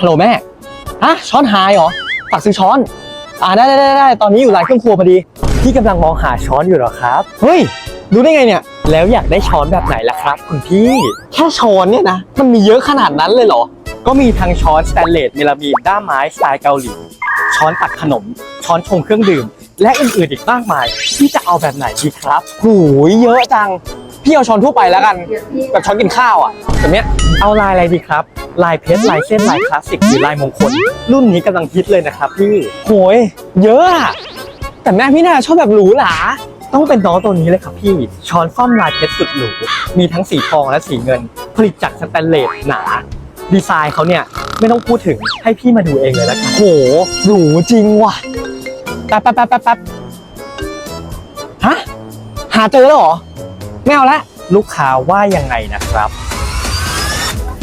ฮัลโหลแม่ฮะช้อนหายเหรอฝากซื้อช้อน อ่าได้ได้ได้ได้ตอนนี้อยู่ร้านเครื่องครัวพอดี พี่กำลังมองหาช้อนอยู่เหรอครับ เฮ้ยรู้ได้ไงเนี่ย แล้วอยากได้ช้อนแบบไหนล่ะครับ คุณพี่ แค่ช้อนเนี่ยนะ มันมีเยอะขนาดนั้นเลยเหรอ ก็มีทั้งช้อนสแตนเลสเมลามีนด้ามไม้สไตล์เกาหลี ช้อนตักขนม ช้อนชงเครื่องดื่ม และอื่นๆอีกมากมายพี่จะเอาแบบไหนดีครับหูยเยอะจัง พี่เอาช้อนทั่วไปแล้วกัน แบบช้อนกินข้าวอะแบบเนี้ยเอาลายอะไรดีครับ ลายเพชรลายเส้นลายคลาสสิกหรือลายมงคล รุ่นนี้กำลังฮิตเลยนะครับพี่โหยเยอะอะแต่แม่พี่น่าชอบแบบหรูหราต้องเป็นน้องตัวนี้เลยครับพี่ ช้อนซ่อมลายเพชรสุดหรู มีทั้งสีทองและสีเงิน ผลิตจากสแตนเลสหนา ดีไซน์เขาเนี่ยไม่ต้องพูดถึงให้พี่มาดูเองเลยละกันโหหรูจริงว่ะแป๊บแป๊บแป๊บแป๊บแป๊บฮะหาเจอแล้วเหรอ ไม่เอาละลูกค้าว่ายังไงนะครับ